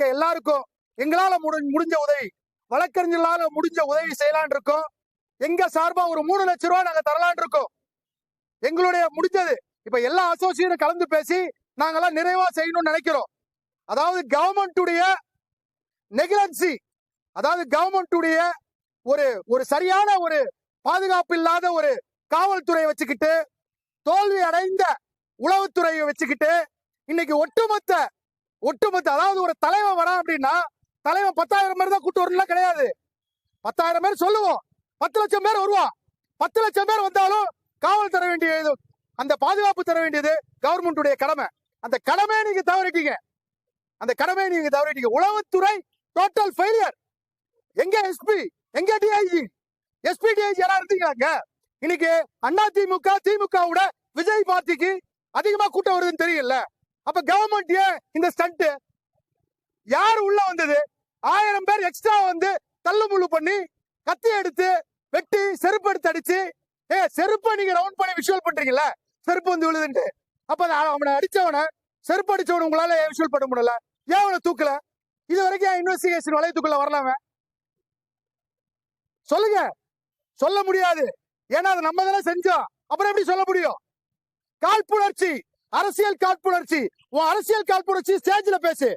இருக்க எல்லாருக்கும் எங்களால முடிஞ்ச உதவி. வழக்கறிஞர்களால முடிஞ்ச உதவி செய்யலான் இருக்கோம். எங்க சார்பா ஒரு மூணு லட்சம் ரூபாய் நாங்க தரலான் இருக்கோம். எங்களுடைய முடிஞ்சது. இப்ப எல்லா அசோசியேட்டும் கலந்து பேசி நாங்கெல்லாம் நிறைவா செய்யணும்னு நினைக்கிறோம். அதாவது கவர்மெண்ட்டுடைய நெகிலன்சி அதாவது கவர்மெண்ட்டுடைய ஒரு ஒரு சரியான ஒரு பாதுகாப்பு இல்லாத ஒரு காவல்துறையை வச்சுக்கிட்டு தோல்வி அடைந்த உளவுத்துறையை வச்சுக்கிட்டு இன்னைக்கு ஒட்டுமொத்த ஒட்டுமொத்த அதாவது ஒரு தலைவன் வரான் அப்படின்னா தலைவன் பத்தாயிரம் பேர் தான் கூட்டு வரணும்லாம் கிடையாது. பத்தாயிரம் பேர் சொல்லுவோம். பத்து லட்சம் பேர் வருவான். பத்து லட்சம் பேர் வந்தாலும் காவல் தர வேண்டியது அந்த பாதுகாப்பு தர வேண்டியது கவர்மெண்ட்டுடைய கடமை. அந்த கடமையை நீங்க தவறிட்டீங்க. அந்த கடமையை நீங்க தவறிட்டீங்க. உளவுத்துறை டோட்டல் ஃபெயிலியர் எங்க எஸ்பி எங்க டிஐஜி எஸ்பி டிஐஜி யாரா இருந்தீங்களாங்க இன்னைக்கு அண்ணா திமுக திமுகவோட விஜய் பார்ட்டிக்கு அதிகமா கூட்டம் வருதுன்னு தெரியல அப்ப கவர்மெண்ட் ஏன் இந்த ஸ்டண்ட் யார் உள்ள வந்தது? ஆயிரம் பேர் எக்ஸ்ட்ரா வந்து தள்ளுமுள்ளு பண்ணி கத்தி எடுத்து வெட்டி செருப்பு எடுத்து அடிச்சு ஏ செருப்பை நீங்க ரவுண்ட் பண்ணி விஷுவல் பண்றீங்கல்ல? செருப்பு வந்து விழுதுன்ட்டு. அப்ப அவனை அடிச்சவனை செருப்பு அடிச்சவனை உங்களால விஷுவல் பண்ண முடியல? ஏன் அவனை தூக்கல? இது வரைக்கும் இன்வெஸ்டிகேஷன் வளையத்துக்குள்ள வரலாம. சொல்லுங்க. சொல்ல முடியாது. ஏன்னா அது நம்ம தானே செஞ்சோம். அப்புறம் எப்படி சொல்ல முடியும்? காழ்ப்புணர்ச்சி. அரசியல் காழ்ப்புணர்ச்சி உன் அரசியல் காழ்ப்புணர்ச்சி ஸ்டேஜ்ல பேசு.